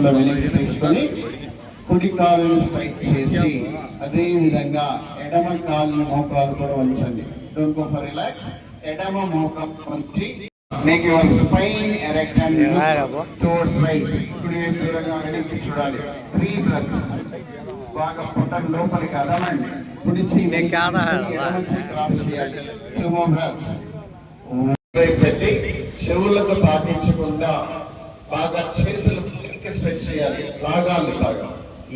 కాకుండా వెనక్కి తీసుకొని కుడి కాలుని స్ట్రైక్ చేసి అదే విధంగా ఎడమ కాలు మోకాలు కూడా ఉంచండి డోంట్ గో ఫర్ రిలాక్స్ ఎడమ మోకాలు ఉంచి make your spine erect and towards right కుడి దూరంగా వెనక్కి చూడాలి. త్రీ బ్రెత్స్ బాగా పొట్ట లోపలికి అదమండి ఎడమకి క్రాస్ చేయాలి. టూ మోర్ బ్రెత్స్ పెట్టి చెవులకు తాకించకుండా బాగా చేతులు స్ట్రెచ్ చేయాలి లాగాలి బాగా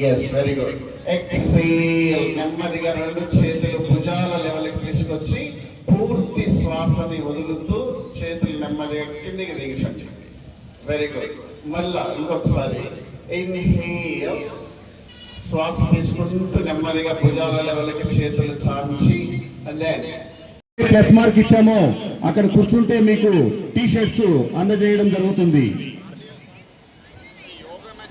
ఎస్ వెరీ గుడ్ ఎక్సేల్ నెమ్మదిగా రెండు చేతులు భుజాల లెవెల్కి తీసుకొచ్చి పూర్తి శ్వాసని వదులుతూ చేతులు నెమ్మదిగా కిందికి దిగించండి వెరీ గుడ్ మళ్ళా ఇంకొకసారి ఇన్హేల్ శ్వాస తీసుకుంటూ నెమ్మదిగా భుజాల లెవెల్కి చేతులు చాచి then ప్లస్ మార్క్ ఇచ్చామో. అక్కడ కూర్చుంటే మీకు టీ షర్ట్స్ అందజేయడం జరుగుతుంది.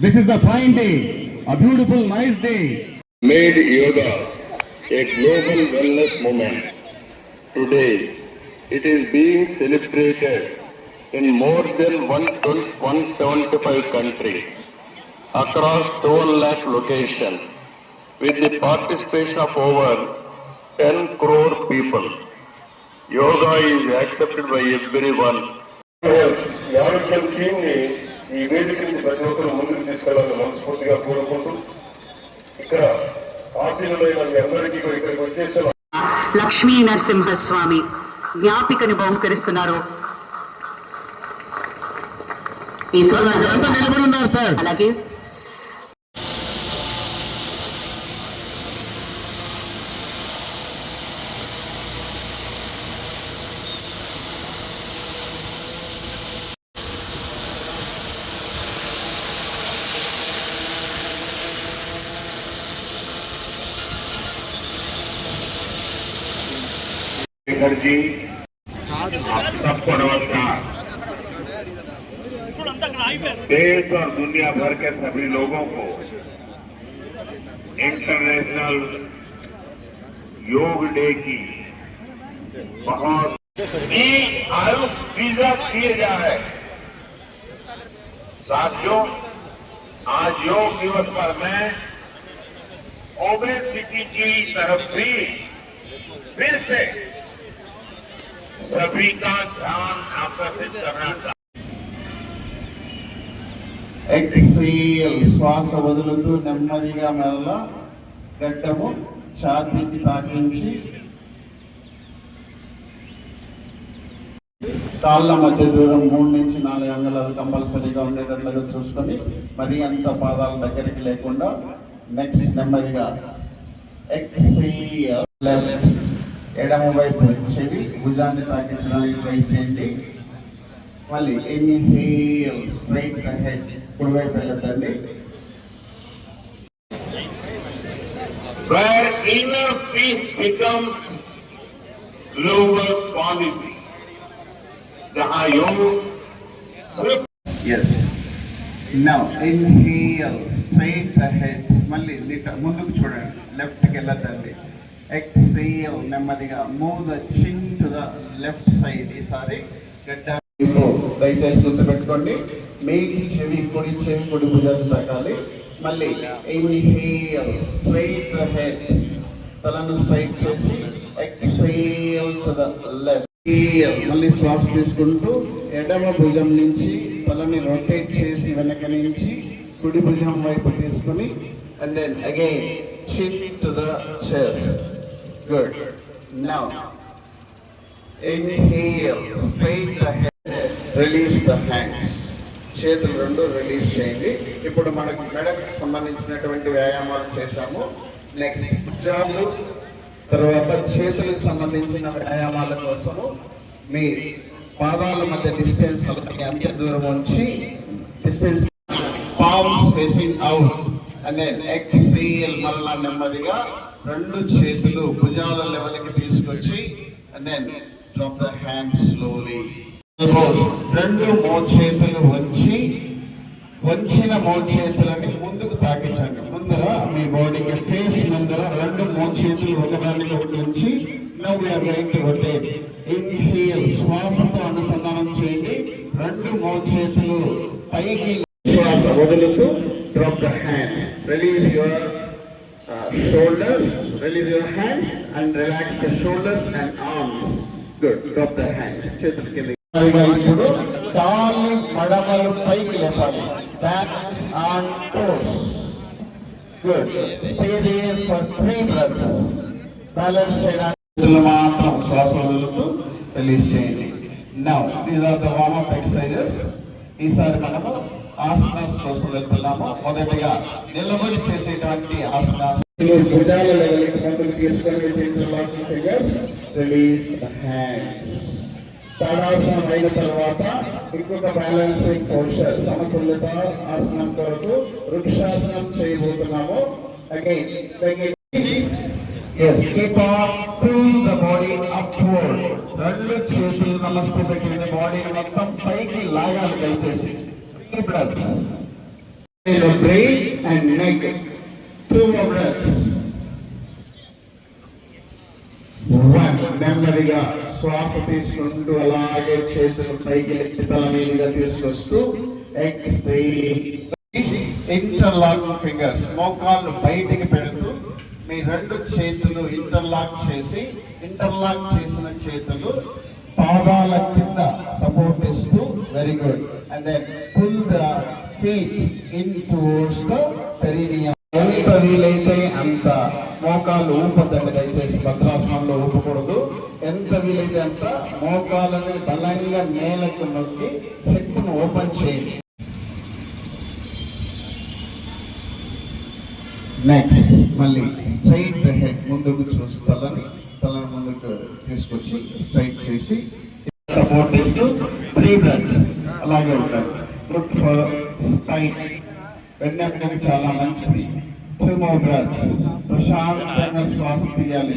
This is a fine day, a beautiful, nice day. Made yoga a global wellness moment. Today, it is being celebrated in more than 175 countries across 12 lakh locations with the participation of over 10 crore people. Yoga is accepted by everyone. ఈ వేదిక నుంచి ప్రతి ఒక్కరు ముందుకు తీసుకెళ్ళాలని మనస్ఫూర్తిగా కోరుకుంటూ ఇక్కడ ఆశీనులైన మీ అందరికీ కూడా ఇక్కడికి వచ్చేసిన లక్ష్మీ నరసింహస్వామి జ్ఞాపికని బహుకరిస్తున్నారు. అలాగే. शेखर जी आप सबको नमस्कार देश और दुनिया भर के सभी लोगों को इंटरनेशनल योग डे की बहुत भी आयु वीज़ा किए जा रहे साथियों, आज योग दिवस पर मैं ओबेसिटी की तरफ़ भी फिर से सभी का ध्यान आकर्षित करना चाहता ఎక్సేల్ శ్వాస వదులుతూ నెమ్మదిగా మెల్ల గడ్డము ఛాతీకి తాకించి కాళ్ళ మధ్య దూరం మూడు నుంచి నాలుగు అంగళాలు కంపల్సరీగా ఉండేటట్లుగా చూసుకొని మరి అంత పాదాల దగ్గరికి లేకుండా నెక్స్ట్ నెమ్మదిగా ఎక్సేల్ లెఫ్ట్ ఎడమ వైపు చెవి భుజాన్ని తాకించడానికి ట్రై చేయండి మళ్ళీ ఇన్హేల్ స్ట్రైట్ ద హెడ్ కుడివైపు వెళ్ళదండి Where inner peace becomes lower quality. The IO. Yes. Now inhale, straight the head. మళ్ళీ ముందుకు చూడండి లెఫ్ట్కి వెళ్ళదండి ఎక్సేల్ నెమ్మదిగా move the chin to the left side ఈసారి గడ్డ దయచేసి చూసి పెట్టుకోండి మేడి చెవి కుడి చెవి కుడి భుజాలు తాకాలి. మళ్ళీ ఇన్హేల్ స్ట్రైట్ ద హెడ్ తలను స్ట్రైట్ చేసి ఎక్సేల్ టు ద లెఫ్ట్ మళ్ళీ శ్వాస తీసుకుంటూ ఎడమ భుజం నుంచి తలని రొటేట్ చేసి వెనక నుంచి కుడి భుజం వైపు తీసుకుని and then again shift to the chest good now inhale, straight the head, release the hands. చేతులు రెండు రిలీజ్ చేయండి. ఇప్పుడు మనకు మెడకు సంబంధించినటువంటి వ్యాయామాలు చేశాము. నెక్స్ట్ భుజాలు తర్వాత చేతులకు సంబంధించిన వ్యాయామాల కోసము మీ పాదాల మధ్య డిస్టెన్స్ ఎంత దూరం ఉంచి distance palms facing out and then exhale మళ్ళా నెమ్మదిగా. రెండు చేతులు భుజాల లెవెల్కి తీసుకొచ్చి and then drop the hand slowly రెండు మోచేతులు వంచి వంచిన మోచేతులని ముందుకు తాకించండి. ముందర మీ బాడీకి ఫేస్ ముందర రెండు మోచేతులు ఒకదానికి ఒకటి ఉంచి now we are going to rotate inhale శ్వాసతో అనుసంధానం చేయండి. రెండు మోచేతులు పైకి శ్వాస వదులుతూ release your uh, shoulders, release your hands and relax the shoulders and arms. Good, drop the hands. ఇప్పుడు కాళ్ళు మడమలు పైకి లేపాలి. Backs on toes good stay there for three breaths balance చేయడానికి మాత్రం శ్వాస వదులుతూ రిలీజ్ చేయండి. Now these are the warm up exercises ఈసారి మనము ఆసనాస్ కోసం వెళ్తున్నాము. మొదటిగా నిలబడి చేసేటువంటి ఆసనాస్ భుజాల లెవెల్కి ముందుకు తీసుకొని interlocking fingers release the hands తాడాసనం అయిన తర్వాత ఇంకొక బ్యాలెన్సింగ్ పోస్చర్ సమతుల్యత ఆసనం కొరకు వృక్షాసనం చేయబోతున్నాము. Again yes keep on pull the body upward రెండు చేతులు నమస్తే పెట్టిన బాడీని మొత్తం పైకి లాగాలి దయచేసి. Breaths brain and neck two breaths నెమ్మదిగా శ్వాస తీసుకుంటూ అలాగే చేతులు పైకి ఎత్తి తల మీదుగా తీసుకొస్తూ ఇంటర్లాక్ ఫింగర్స్ మోకాళ్ళు బయటికి పెడుతూ మీ రెండు చేతులు ఇంటర్లాక్ చేసి ఇంటర్లాక్ చేసిన చేతులు పాదాల కింద సపోర్ట్ ఇస్తూ very good and then pull the feet in towards the perineum ఎంత వీలైతే అంత మోకాళ్ళు ఊపద్దండి దయచేసి భద్రాసనంలో ఊపకూడదు వీలైతే అంత మోకాలని బలంగా నేలకు నొక్కి హెక్కును ఓపెన్ చేయండి. నెక్స్ట్ మళ్ళీ స్ట్రైట్ ద హెడ్ ముందుకు చూసి తలని తలను ముందుకు తీసుకొచ్చి స్ట్రైట్ చేసి సపోర్ట్ చేస్తూ త్రీ బ్లడ్ అలాగే ఉంటాడు లుక్ ఫర్ స్ట్రైట్ వెన్నెమ్మకి చాలా మంచిది. టూ మోర్ ప్రశాంతంగా శ్వాస తీయాలి.